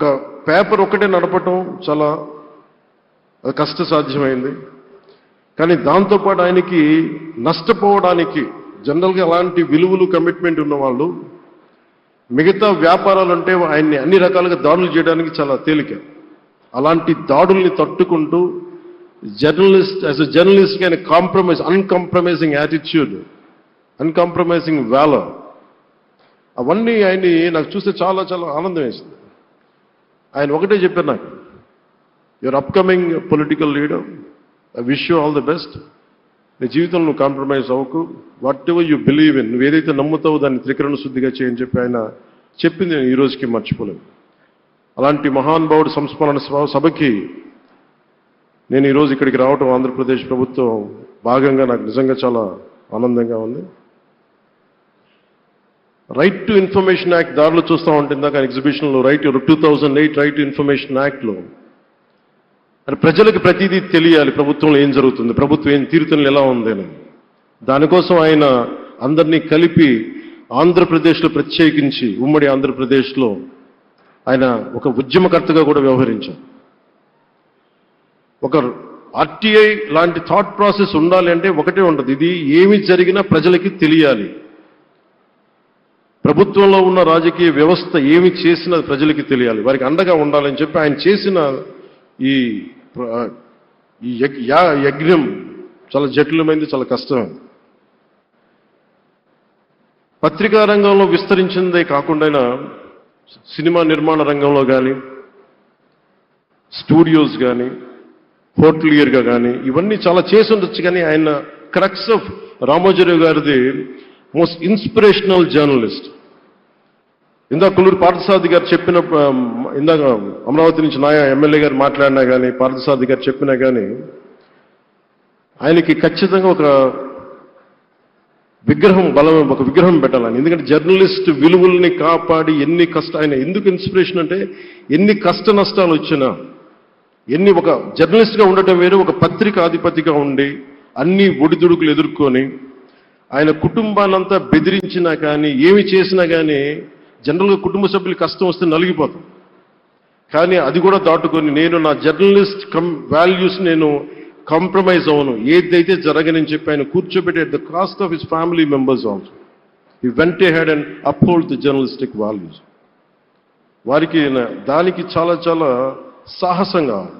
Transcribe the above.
ఒక పేపర్ ఒకటే నడపటం చాలా అది కష్ట సాధ్యమైంది కానీ దాంతోపాటు ఆయనకి నష్టపోవడానికి జనరల్గా అలాంటి విలువలు కమిట్మెంట్ ఉన్న వాళ్ళు మిగతా వ్యాపారాలు అంటే ఆయన్ని అన్ని రకాలుగా దాడులు చేయడానికి చాలా తేలిక. అలాంటి దాడుల్ని తట్టుకుంటూ జర్నలిస్ట్ యాజ్ అ జర్నలిస్ట్ ఆయన compromise uncompromising attitude uncompromising valour అవన్నీ ఆయన్ని నాకు చూస్తే చాలా చాలా ఆనందం వేసింది. ఆయన ఒకటే చెప్పారు నాకు your upcoming political leader I wish you all the best నీ జీవితంలో నువ్వు కాంప్రమైజ్ అవ్వకు. Whatever you believe in నువ్వు ఏదైతే నమ్ముతావో దాన్ని త్రికరణ శుద్ధిగా చేయని చెప్పి ఆయన చెప్పింది నేను ఈ రోజుకి మర్చిపోలేను. అలాంటి మహానుభావుడు సంస్మరణ సభకి నేను ఈరోజు ఇక్కడికి రావటం ఆంధ్రప్రదేశ్ ప్రభుత్వం భాగంగా నాకు నిజంగా చాలా ఆనందంగా ఉంది. రైట్ టు ఇన్ఫర్మేషన్ యాక్ట్ దారిలో చూస్తూ ఉంటే ఇందాక ఎగ్జిబిషన్లో right two thousand eight right to information యాక్ట్లో అది ప్రజలకు ప్రతిదీ తెలియాలి ప్రభుత్వంలో ఏం జరుగుతుంది ప్రభుత్వం ఏం తీరుతలు ఎలా ఉంది అని దానికోసం ఆయన అందరినీ కలిపి ఆంధ్రప్రదేశ్లో ప్రత్యేకించి ఉమ్మడి ఆంధ్రప్రదేశ్లో ఆయన ఒక ఉద్యమకర్తగా కూడా వ్యవహరించారు. ఒక ఆర్టీఐ లాంటి థాట్ ప్రాసెస్ ఉండాలి అంటే ఒకటే ఉంటుంది. ఇది ఏమి జరిగినా ప్రజలకి తెలియాలి. ప్రభుత్వంలో ఉన్న రాజకీయ వ్యవస్థ ఏమి చేసినా ప్రజలకి తెలియాలి. వారికి అండగా ఉండాలని చెప్పి ఆయన చేసిన ఈ యజ్ఞం చాలా జటిలమైంది చాలా కష్టమైంది పత్రికా రంగంలో విస్తరించిందే కాకుండా సినిమా నిర్మాణ రంగంలో కానీ స్టూడియోస్ కానీ హోటలియర్గా కానీ ఇవన్నీ చాలా చేసి ఉండొచ్చు కానీ ఆయన క్రక్స్ ఆఫ్ రామోజీరావు గారిది మోస్ట్ ఇన్స్పిరేషనల్ జర్నలిస్ట్. ఇందాక కుల్లూరు పార్థసారథి గారు చెప్పిన ఇందాక అమరావతి నుంచి నాయ ఎమ్మెల్యే గారు మాట్లాడినా కానీ పార్థసారథి గారు చెప్పినా కానీ ఆయనకి ఖచ్చితంగా ఒక విగ్రహం బలం ఒక విగ్రహం పెట్టాలని. ఎందుకంటే జర్నలిస్ట్ విలువల్ని కాపాడి ఎన్ని కష్ట ఆయన ఎందుకు ఇన్స్పిరేషన్ అంటే ఎన్ని కష్ట నష్టాలు వచ్చినా ఎన్ని ఒక జర్నలిస్ట్గా ఉండటం వేరు ఒక పత్రిక ఆధిపతిగా ఉండి అన్ని ఒడిదుడుకులు ఎదుర్కొని ఆయన కుటుంబాన్నంతా బెదిరించినా కానీ ఏమి చేసినా కానీ జనరల్గా కుటుంబ సభ్యులు కష్టం వస్తే నలిగిపోతాం. కానీ అది కూడా దాటుకొని నేను నా జర్నలిస్ట్ కం వాల్యూస్ నేను కాంప్రమైజ్ అవ్వను. ఏదైతే జరగనని చెప్పి ఆయన కూర్చోబెట్టే the cost of his family members also he went head and uphold the journalistic values వారికి దానికి చాలా చాలా సాహసం కావాలి